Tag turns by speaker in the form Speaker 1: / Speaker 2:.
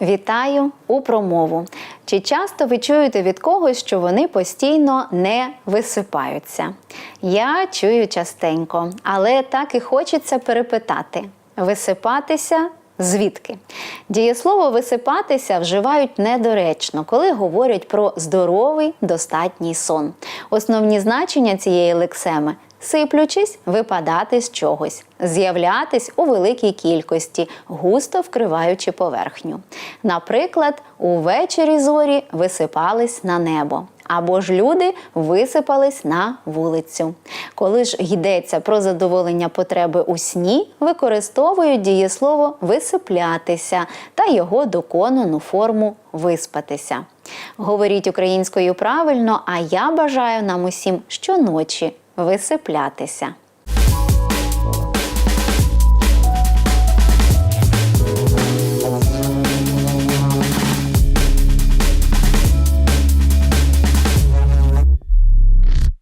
Speaker 1: Вітаю у промову. Чи часто ви чуєте від когось, що вони постійно не висипаються? Я чую частенько, але так і хочеться перепитати: висипатися звідки? Дієслово висипатися вживають недоречно, коли говорять про здоровий достатній сон. Основні значення цієї лексеми сиплючись, випадати з чогось, з'являтись у великій кількості, густо вкриваючи поверхню. Наприклад, увечері зорі висипались на небо. Або ж люди висипались на вулицю. Коли ж йдеться про задоволення потреби у сні, використовують дієслово висиплятися та його доконану форму виспатися. Говоріть українською правильно, а я бажаю нам усім щоночі висиплятися.